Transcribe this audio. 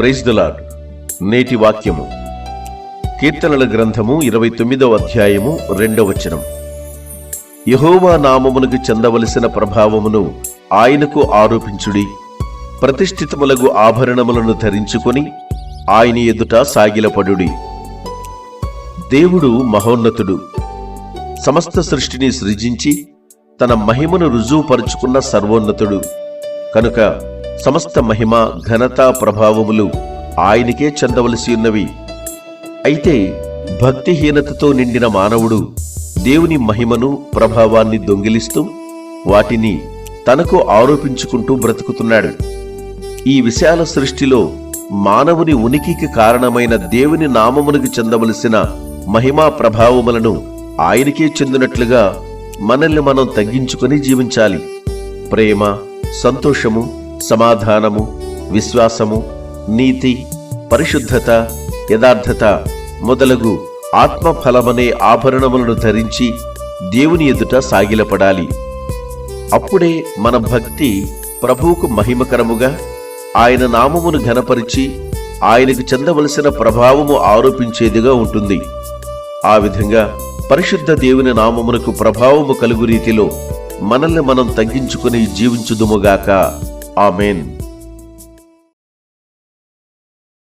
Praise the Lord నేటి వాక్యము. కీర్తనల గ్రంథము ఇరవై తొమ్మిదవ అధ్యాయము రెండవచనం యహోవా నామమునకు చెందవలసిన ప్రభావమును ఆయనకు ఆరోపించుడి. ప్రతిష్ఠితములకు ఆభరణములను ధరించుకొని ఆయన ఎదుట సాగిలపడుడి. దేవుడు మహోన్నతుడు. సమస్త సృష్టిని సృజించి తన మహిమను రుజువుపరుచుకున్న సర్వోన్నతుడు. కనుక సమస్త మహిమ ఘనత ప్రభావములు ఆయనకే చెందవలసి ఉన్నవి. అయితే భక్తిహీనతతో నిండిన మానవుడు దేవుని మహిమను ప్రభావాన్ని దొంగిలిస్తూ వాటిని తనకు ఆరోపించుకుంటూ బ్రతుకుతున్నాడు. ఈ విశాల సృష్టిలో మానవుని ఉనికికి కారణమైన దేవుని నామమునకు చెందవలసిన మహిమా ప్రభావములను ఆయనకే చెందినట్లుగా మనల్ని మనం తగ్గించుకొని జీవించాలి. ప్రేమ సంతోషము సమాధానము విశ్వాసము నీతి పరిశుద్ధత యథార్థత మొదలగు ఆత్మఫలమనే ఆభరణములను ధరించి దేవుని ఎదుట సాగిలపడాలి. అప్పుడే మన భక్తి ప్రభువుకు మహిమకరముగా ఆయన నామమును ఘనపరిచి ఆయనకు చెందవలసిన ప్రభావము ఆరోపించేదిగా ఉంటుంది. ఆ విధంగా పరిశుద్ధ దేవుని నామమునకు ప్రభావము కలుగు రీతిలో మనల్ని మనం తగ్గించుకుని జీవించుదుముగాక Amen.